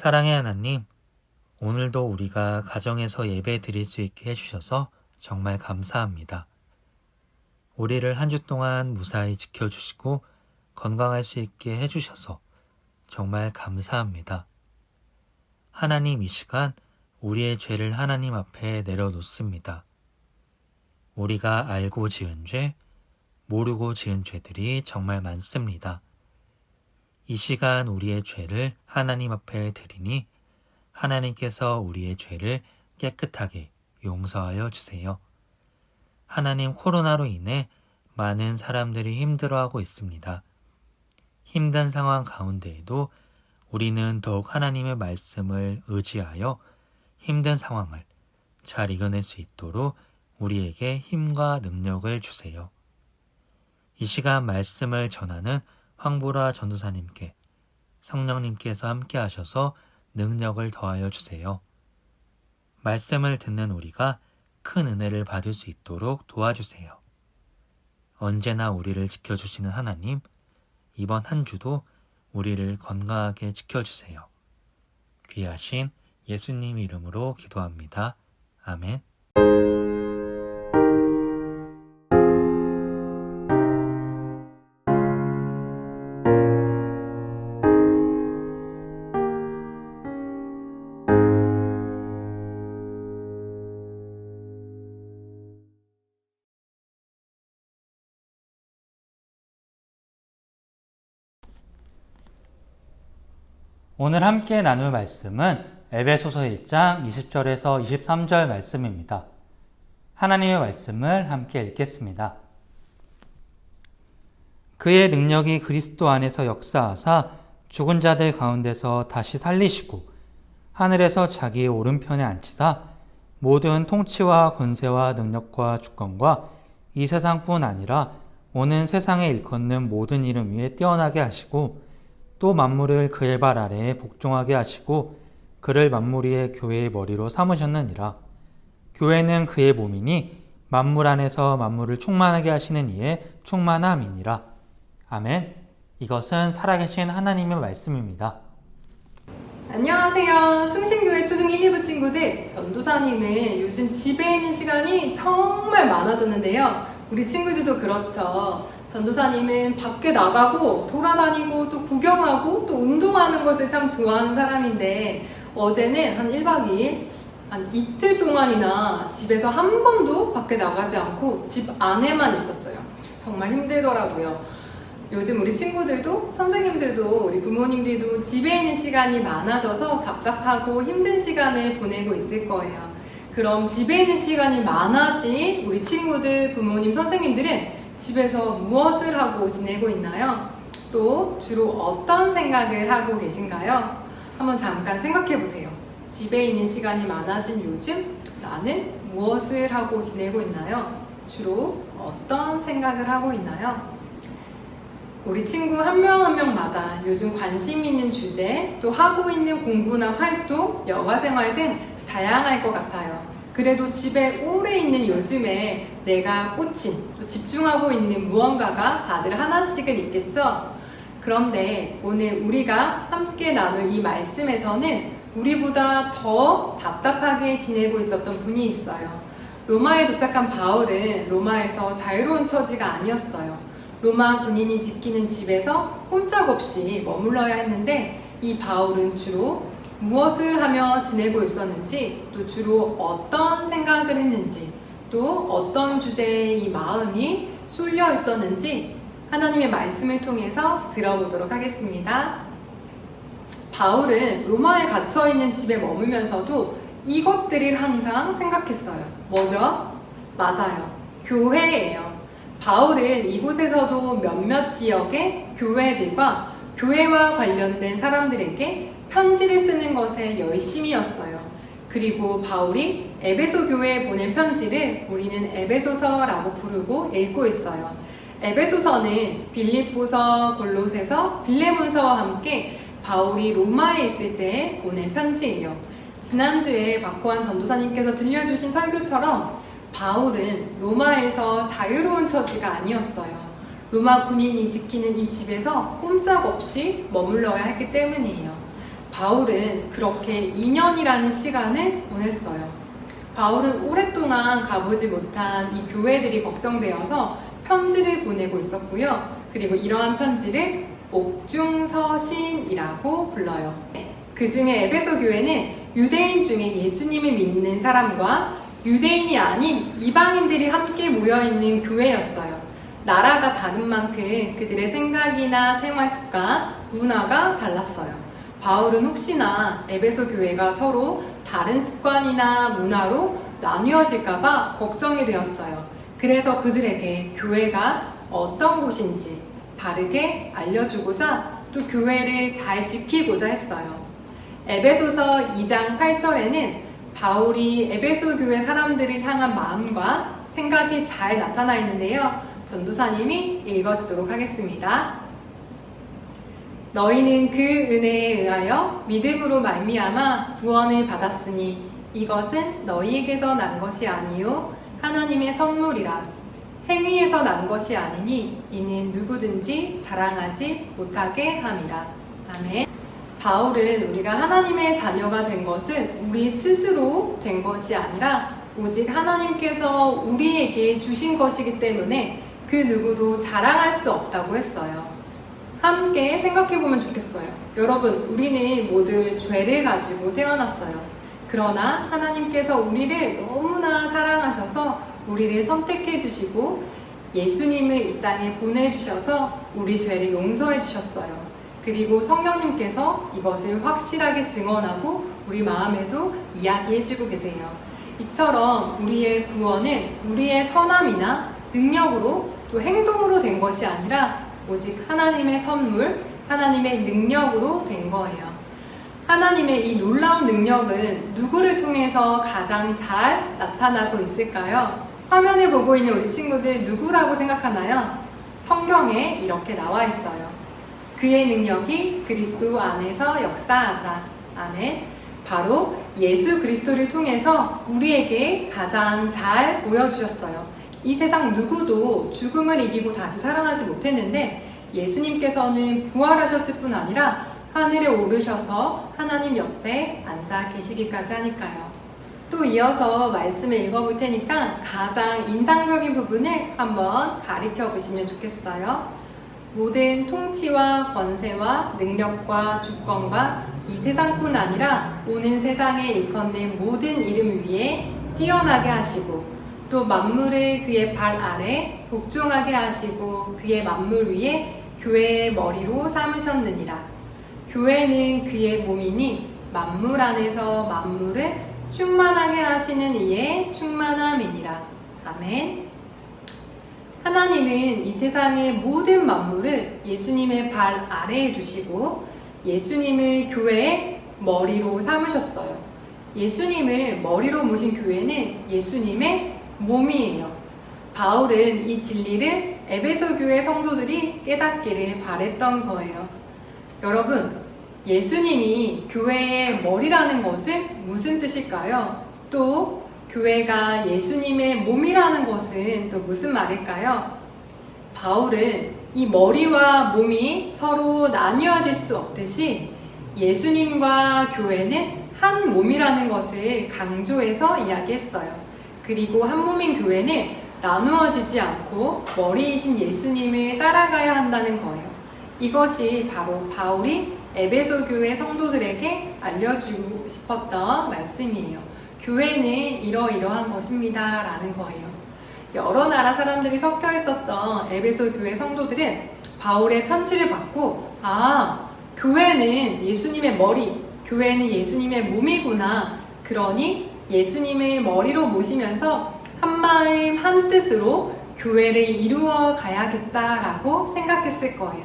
사랑의 하나님, 오늘도 우리가 가정에서 예배 드릴 수 있게 해주셔서 정말 감사합니다. 우리를 한 주 동안 무사히 지켜주시고 건강할 수 있게 해주셔서 정말 감사합니다. 하나님 이 시간 우리의 죄를 하나님 앞에 내려놓습니다. 우리가 알고 지은 죄, 모르고 지은 죄들이 정말 많습니다. 이 시간 우리의 죄를 하나님 앞에 드리니 하나님께서 우리의 죄를 깨끗하게 용서하여 주세요. 하나님 코로나로 인해 많은 사람들이 힘들어하고 있습니다. 힘든 상황 가운데에도 우리는 더욱 하나님의 말씀을 의지하여 힘든 상황을 잘 이겨낼 수 있도록 우리에게 힘과 능력을 주세요. 이 시간 말씀을 전하는 황보라 전도사님께 성령님께서 함께 하셔서 능력을 더하여 주세요. 말씀을 듣는 우리가 큰 은혜를 받을 수 있도록 도와주세요. 언제나 우리를 지켜주시는 하나님, 이번 한 주도 우리를 건강하게 지켜주세요. 귀하신 예수님 이름으로 기도합니다. 아멘. 오늘 함께 나눌 말씀은 에베소서 1장 20절에서 23절 말씀입니다. 하나님의 말씀을 함께 읽겠습니다. 그의 능력이 그리스도 안에서 역사하사 죽은 자들 가운데서 다시 살리시고 하늘에서 자기의 오른편에 앉히사 모든 통치와 권세와 능력과 주권과 이 세상뿐 아니라 오는 세상에 일컫는 모든 이름 위에 뛰어나게 하시고 또 만물을 그의 발 아래에 복종하게 하시고 그를 만물 위의 교회의 머리로 삼으셨느니라. 교회는 그의 몸이니 만물 안에서 만물을 충만하게 하시는 이의 충만함이니라. 아멘. 이것은 살아계신 하나님의 말씀입니다. 안녕하세요. 충신교회 초등 1, 2부 친구들. 전도사님은 요즘 집에 있는 시간이 정말 많아졌는데요. 우리 친구들도 그렇죠. 전도사님은 밖에 나가고 돌아다니고 또 구경하고 또 운동하는 것을 참 좋아하는 사람인데 어제는 한 1박 2일 한 이틀 동안이나 집에서 한 번도 밖에 나가지 않고 집 안에만 있었어요. 정말 힘들더라고요. 요즘 우리 친구들도 선생님들도 우리 부모님들도 집에 있는 시간이 많아져서 답답하고 힘든 시간을 보내고 있을 거예요. 그럼 집에 있는 시간이 많아진 우리 친구들, 부모님, 선생님들은 집에서 무엇을 하고 지내고 있나요? 또 주로 어떤 생각을 하고 계신가요? 한번 잠깐 생각해 보세요. 집에 있는 시간이 많아진 요즘 나는 무엇을 하고 지내고 있나요? 주로 어떤 생각을 하고 있나요? 우리 친구 한 명 한 명마다 요즘 관심 있는 주제, 또 하고 있는 공부나 활동, 여가 생활 등 다양할 것 같아요. 그래도 집에 오래 있는 요즘에 내가 꽂힌, 또 집중하고 있는 무언가가 다들 하나씩은 있겠죠? 그런데 오늘 우리가 함께 나눌 이 말씀에서는 우리보다 더 답답하게 지내고 있었던 분이 있어요. 로마에 도착한 바울은 로마에서 자유로운 처지가 아니었어요. 로마 군인이 지키는 집에서 꼼짝없이 머물러야 했는데 이 바울은 주로 무엇을 하며 지내고 있었는지 또 주로 어떤 생각을 했는지 또 어떤 주제에 이 마음이 쏠려 있었는지 하나님의 말씀을 통해서 들어보도록 하겠습니다. 바울은 로마에 갇혀 있는 집에 머물면서도 이것들을 항상 생각했어요. 뭐죠? 맞아요. 교회예요. 바울은 이곳에서도 몇몇 지역의 교회들과 교회와 관련된 사람들에게 편지를 쓰는 것에 열심이었어요. 그리고 바울이 에베소 교회에 보낸 편지를 우리는 에베소서라고 부르고 읽고 있어요. 에베소서는 빌립보서, 골로새서, 빌레몬서와 함께 바울이 로마에 있을 때 보낸 편지예요. 지난주에 박호환 전도사님께서 들려주신 설교처럼 바울은 로마에서 자유로운 처지가 아니었어요. 로마 군인이 지키는 이 집에서 꼼짝없이 머물러야 했기 때문이에요. 바울은 그렇게 2년이라는 시간을 보냈어요. 바울은 오랫동안 가보지 못한 이 교회들이 걱정되어서 편지를 보내고 있었고요. 그리고 이러한 편지를 옥중서신이라고 불러요. 그 중에 에베소 교회는 유대인 중에 예수님을 믿는 사람과 유대인이 아닌 이방인들이 함께 모여있는 교회였어요. 나라가 다른 만큼 그들의 생각이나 생활 습관, 문화가 달랐어요. 바울은 혹시나 에베소 교회가 서로 다른 습관이나 문화로 나뉘어질까봐 걱정이 되었어요. 그래서 그들에게 교회가 어떤 곳인지 바르게 알려주고자 또 교회를 잘 지키고자 했어요. 에베소서 2장 8절에는 바울이 에베소 교회 사람들을 향한 마음과 생각이 잘 나타나 있는데요. 전도사님이 읽어주도록 하겠습니다. 너희는 그 은혜에 의하여 믿음으로 말미암아 구원을 받았으니 이것은 너희에게서 난 것이 아니요 하나님의 선물이라 행위에서 난 것이 아니니 이는 누구든지 자랑하지 못하게 함이라 아멘. 바울은 우리가 하나님의 자녀가 된 것은 우리 스스로 된 것이 아니라 오직 하나님께서 우리에게 주신 것이기 때문에 그 누구도 자랑할 수 없다고 했어요. 함께 생각해 보면 좋겠어요. 여러분, 우리는 모두 죄를 가지고 태어났어요. 그러나 하나님께서 우리를 너무나 사랑하셔서 우리를 선택해 주시고 예수님을 이 땅에 보내주셔서 우리 죄를 용서해 주셨어요. 그리고 성령님께서 이것을 확실하게 증언하고 우리 마음에도 이야기해 주고 계세요. 이처럼 우리의 구원은 우리의 선함이나 능력으로 또 행동으로 된 것이 아니라 오직 하나님의 선물, 하나님의 능력으로 된 거예요. 하나님의 이 놀라운 능력은 누구를 통해서 가장 잘 나타나고 있을까요? 화면에 보고 있는 우리 친구들 누구라고 생각하나요? 성경에 이렇게 나와 있어요. 그의 능력이 그리스도 안에서 역사하사. 아멘. 바로 예수 그리스도를 통해서 우리에게 가장 잘 보여주셨어요. 이 세상 누구도 죽음을 이기고 다시 살아나지 못했는데 예수님께서는 부활하셨을 뿐 아니라 하늘에 오르셔서 하나님 옆에 앉아 계시기까지 하니까요. 또 이어서 말씀을 읽어볼 테니까 가장 인상적인 부분을 한번 가리켜 보시면 좋겠어요. 모든 통치와 권세와 능력과 주권과 이 세상뿐 아니라 오는 세상에 일컫는 모든 이름 위에 뛰어나게 하시고 또 만물을 그의 발 아래 복종하게 하시고 그의 만물 위에 교회의 머리로 삼으셨느니라. 교회는 그의 몸이니 만물 안에서 만물을 충만하게 하시는 이의 충만함이니라. 아멘. 하나님은 이 세상의 모든 만물을 예수님의 발 아래에 두시고 예수님을 교회의 머리로 삼으셨어요. 예수님을 머리로 모신 교회는 예수님의 몸이에요. 바울은 이 진리를 에베소 교회 성도들이 깨닫기를 바랬던 거예요. 여러분, 예수님이 교회의 머리라는 것은 무슨 뜻일까요? 또 교회가 예수님의 몸이라는 것은 또 무슨 말일까요? 바울은 이 머리와 몸이 서로 나뉘어질 수 없듯이 예수님과 교회는 한 몸이라는 것을 강조해서 이야기했어요. 그리고 한 몸인 교회는 나누어지지 않고 머리이신 예수님을 따라가야 한다는 거예요. 이것이 바로 바울이 에베소 교회 성도들에게 알려주고 싶었던 말씀이에요. 교회는 이러이러한 것입니다. 라는 거예요. 여러 나라 사람들이 섞여 있었던 에베소 교회 성도들은 바울의 편지를 받고, 아, 교회는 예수님의 머리, 교회는 예수님의 몸이구나. 그러니 예수님의 머리로 모시면서 한마음 한뜻으로 교회를 이루어 가야겠다라고 생각했을 거예요.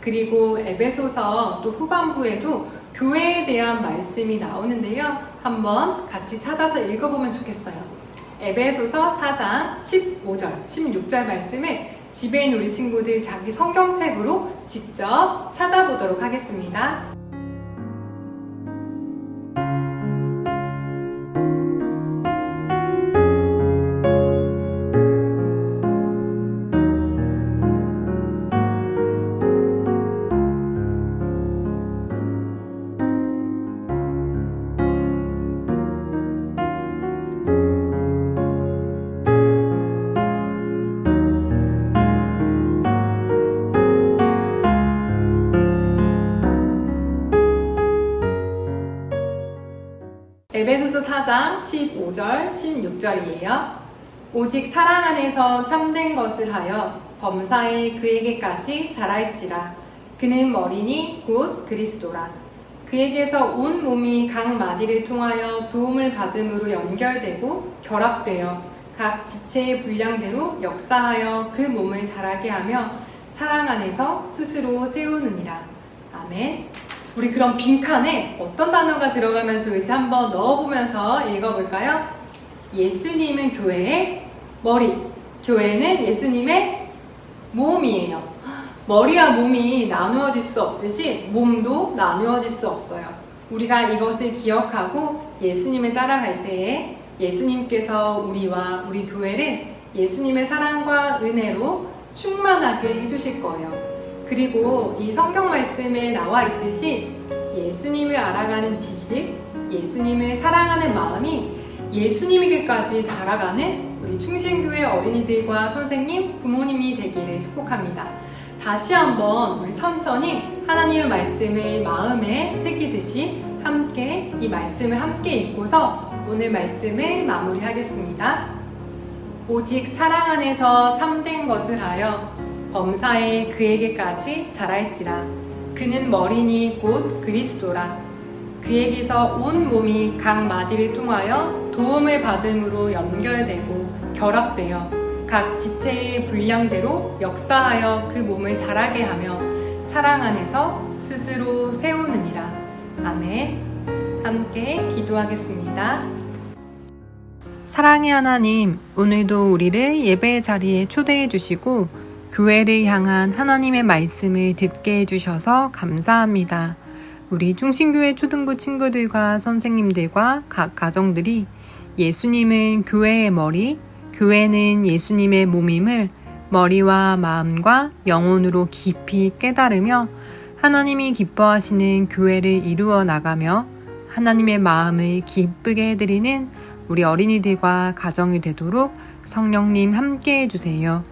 그리고 에베소서 또 후반부에도 교회에 대한 말씀이 나오는데요. 한번 같이 찾아서 읽어보면 좋겠어요. 에베소서 4장 15절, 16절 말씀을 집에 있는 우리 친구들 자기 성경책으로 직접 찾아보도록 하겠습니다. 에베소서 4장 15절, 16절이에요. 오직 사랑 안에서 참된 것을 하여 범사에 그에게까지 자랄지라. 그는 머리니 곧 그리스도라. 그에게서 온 몸이 각 마디를 통하여 도움을 받음으로 연결되고 결합되어 각 지체의 분량대로 역사하여 그 몸을 자라게 하며 사랑 안에서 스스로 세우느니라. 아멘. 우리 그럼 빈칸에 어떤 단어가 들어가면 좋을지 한번 넣어보면서 읽어볼까요? 예수님은 교회의 머리, 교회는 예수님의 몸이에요. 머리와 몸이 나누어질 수 없듯이 몸도 나누어질 수 없어요. 우리가 이것을 기억하고 예수님을 따라갈 때에 예수님께서 우리와 우리 교회를 예수님의 사랑과 은혜로 충만하게 해주실 거예요. 그리고 이 성경 말씀에 나와 있듯이 예수님을 알아가는 지식, 예수님을 사랑하는 마음이 예수님에게까지 자라가는 우리 충신교회 어린이들과 선생님, 부모님이 되기를 축복합니다. 다시 한번 우리 천천히 하나님의 말씀을 마음에 새기듯이 함께 이 말씀을 함께 읽고서 오늘 말씀을 마무리하겠습니다. 오직 사랑 안에서 참된 것을 하여 범사에 그에게까지 자랄지라. 그는 머리니 곧 그리스도라. 그에게서 온 몸이 각 마디를 통하여 도움을 받음으로 연결되고 결합되어 각 지체의 분량대로 역사하여 그 몸을 자라게 하며 사랑 안에서 스스로 세우느니라. 아멘. 함께 기도하겠습니다. 사랑의 하나님, 오늘도 우리를 예배의 자리에 초대해 주시고 교회를 향한 하나님의 말씀을 듣게 해주셔서 감사합니다. 우리 중심교회 초등부 친구들과 선생님들과 각 가정들이 예수님은 교회의 머리, 교회는 예수님의 몸임을 머리와 마음과 영혼으로 깊이 깨달으며 하나님이 기뻐하시는 교회를 이루어 나가며 하나님의 마음을 기쁘게 해드리는 우리 어린이들과 가정이 되도록 성령님 함께 해주세요.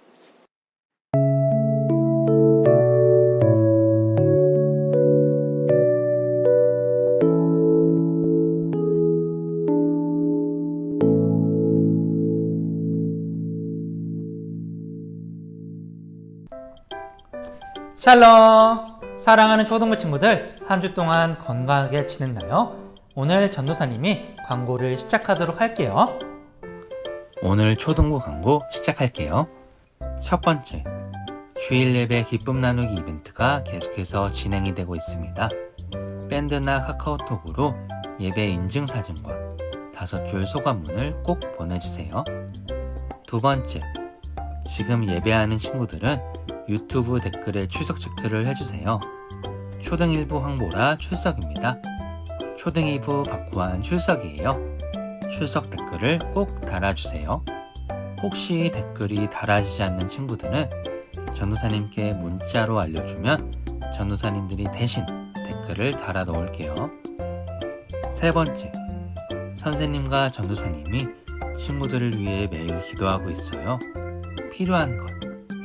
샬롬! 사랑하는 초등부 친구들, 한 주 동안 건강하게 지냈나요? 오늘 전도사님이 광고를 시작하도록 할게요. 오늘 초등부 광고 시작할게요. 첫 번째, 주일 예배 기쁨 나누기 이벤트가 계속해서 진행이 되고 있습니다. 밴드나 카카오톡으로 예배 인증 사진과 다섯 줄 소감문을 꼭 보내주세요. 두 번째, 지금 예배하는 친구들은 유튜브 댓글에 출석 체크를 해주세요. 초등 1부 황보라 출석입니다. 초등 2부 박구한 출석이에요. 출석 댓글을 꼭 달아주세요. 혹시 댓글이 달아지지 않는 친구들은 전도사님께 문자로 알려주면 전도사님들이 대신 댓글을 달아 놓을게요. 세 번째, 선생님과 전도사님이 친구들을 위해 매일 기도하고 있어요. 필요한 것,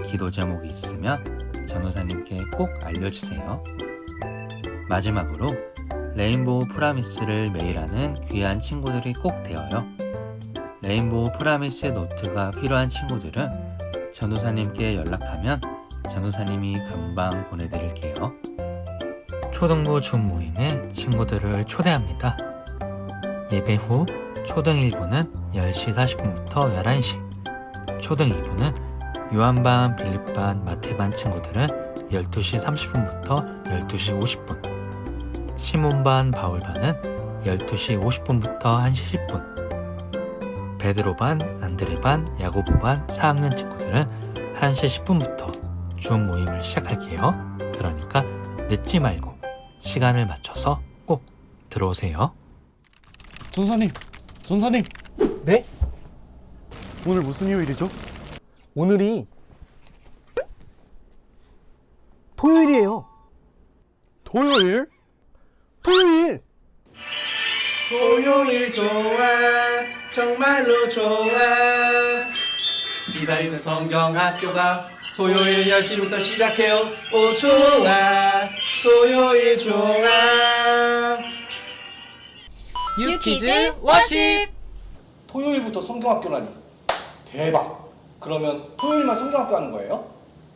기도 제목이 있으면 전도사님께 꼭 알려주세요. 마지막으로 레인보우 프라미스를 매일 하는 귀한 친구들이 꼭 되어요. 레인보우 프라미스 노트가 필요한 친구들은 전도사님께 연락하면 전도사님이 금방 보내드릴게요. 초등부 준 모임에 친구들을 초대합니다. 예배 후 초등 1부는 10시 40분부터 11시, 초등 2부는 요한반, 빌립반, 마태반 친구들은 12시 30분부터 12시 50분, 시몬반, 바울반은 12시 50분부터 1시 10분, 베드로반, 안드레반, 야고보반 4학년 친구들은 1시 10분부터 줌 모임을 시작할게요. 그러니까 늦지 말고 시간을 맞춰서 꼭 들어오세요. 전사님, 전사님. 네? 오늘 무슨 요일이죠? 오늘이 토요일이에요. 토요일? 토요일! 토요일 좋아 정말로 좋아. 기다리는 성경학교가 토요일 10시부터 시작해요. 오 좋아 토요일 좋아. 유키즈 워십. 토요일부터 성경학교라니. 대박 그러면 토요일만 성경학교 하는 거예요?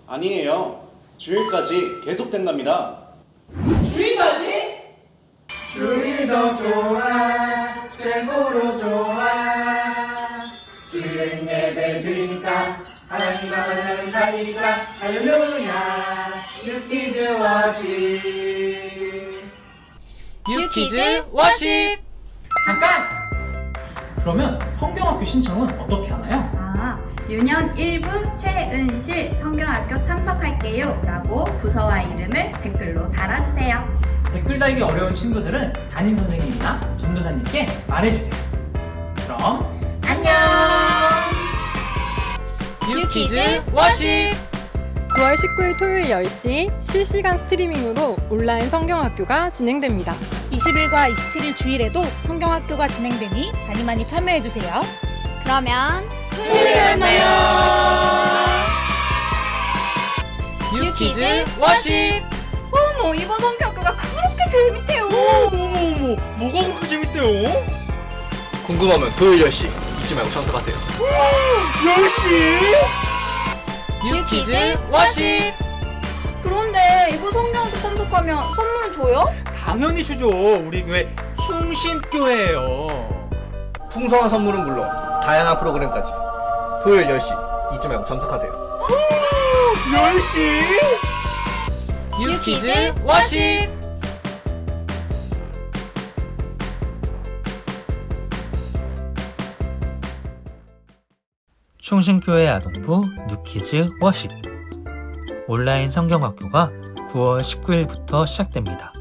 아니에요. 주일까지 계속된답니다. 주일도 좋아 최고로 좋아 주일은 예배 드리니까 하나님과 만나는 날이니까 할렐루야 유키즈 워십 유키즈 워십 잠깐! 그러면 성경학교 신청은 어떻게 하나요? 아, 유년 1부 최은실 성경학교 참석할게요 라고 부서와 이름을 댓글로 달아주세요. 댓글 달기 어려운 친구들은 담임 선생님이나 전도사님께 말해주세요. 그럼 안녕! 유퀴즈 워십 9월 19일 토요일 10시 실시간 스트리밍으로 온라인 성경학교가 진행됩니다. 20일과 27일 주일에도 성경학교가 진행되니 많이 많이 참여해주세요. 그러면 유퀴즈 워십 어머, 이번 성경학교가 그렇게 재밌대요! 어머 어머, 뭐가 그렇게 재밌대요? 궁금하면 토요일 10시 잊지 말고 참석하세요. 10시? 유퀴즈 워십 그런데 이번 성경학교 참석하면 선물 줘요? 당연히 주죠. 우리 교회 충신교회예요. 풍성한 선물은 물론 다양한 프로그램까지 토요일 10시 잊지 말고 참석하세요. 10시? 유퀴즈 워십 충신교회 아동부 뉴키즈 워십 온라인 성경학교가 9월 19일부터 시작됩니다.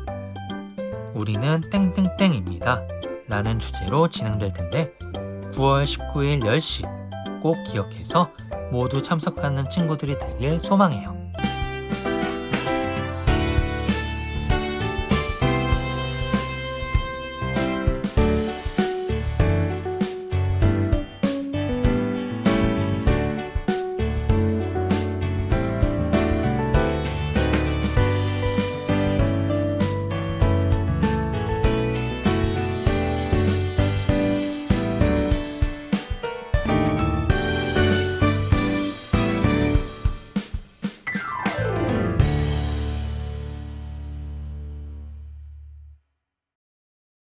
우리는 땡땡땡입니다. 라는 주제로 진행될 텐데 9월 19일 10시 꼭 기억해서 모두 참석하는 친구들이 되길 소망해요.